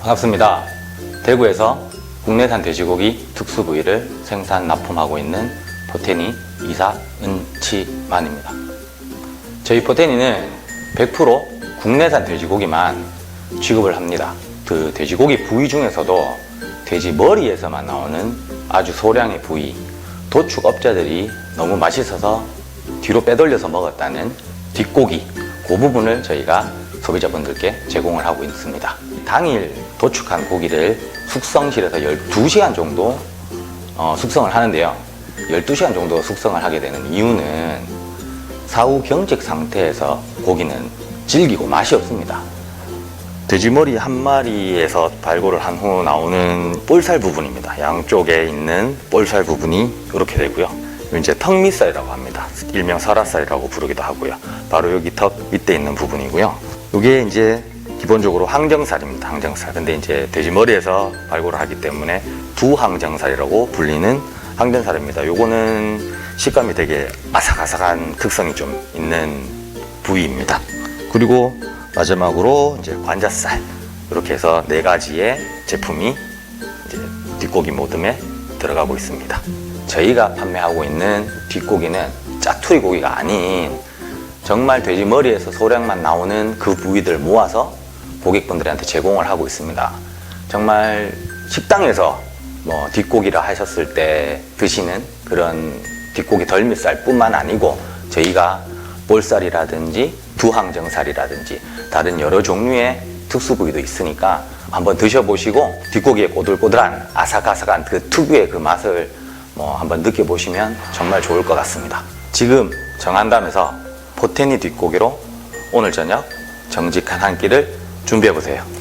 반갑습니다. 대구에서 국내산 돼지고기 특수 부위를 생산 납품하고 있는 포테니 이사 은치만입니다. 저희 포테니는 100% 국내산 돼지고기만 취급을 합니다. 그 돼지고기 부위 중에서도 돼지 머리에서만 나오는 아주 소량의 부위, 도축업자들이 너무 맛있어서 뒤로 빼돌려서 먹었다는 뒷고기, 그 부분을 저희가 소비자분들께 제공을 하고 있습니다. 당일 도축한 고기를 숙성실에서 12시간 정도 어, 숙성을 하는데요. 12시간 정도 숙성을 하게 되는 이유는 사후 경직 상태에서 고기는 질기고 맛이 없습니다. 돼지머리 한 마리에서 발골을 한 후 나오는 볼살 부분입니다. 양쪽에 있는 볼살 부분이 이렇게 되고요. 이제 턱 밑살이라고 합니다. 일명 설화살이라고 부르기도 하고요. 바로 여기 턱 밑에 있는 부분이고요. 이게 이제 기본적으로 항정살입니다. 항정살. 근데 이제 돼지 머리에서 발골을 하기 때문에 부항정살이라고 불리는 항정살입니다. 요거는 식감이 되게 아삭아삭한 특성이 좀 있는 부위입니다. 그리고 마지막으로 이제 관자살 이렇게 해서 네 가지의 제품이 이제 뒷고기 모듬에 들어가고 있습니다. 저희가 판매하고 있는 뒷고기는 짜투리 고기가 아닌 정말 돼지 머리에서 소량만 나오는 그 부위들 모아서 고객분들한테 제공을 하고 있습니다. 정말 식당에서 뭐 뒷고기를 하셨을 때 드시는 그런 뒷고기 덜미살 뿐만 아니고 저희가 볼살이라든지 두항정살이라든지 다른 여러 종류의 특수 부위도 있으니까 한번 드셔보시고 뒷고기의 꼬들꼬들한 아삭아삭한 그 특유의 그 맛을 뭐 한번 느껴보시면 정말 좋을 것 같습니다. 지금 정한담에서 포테니 뒷고기로 오늘 저녁 정직한 한 끼를 준비해 보세요.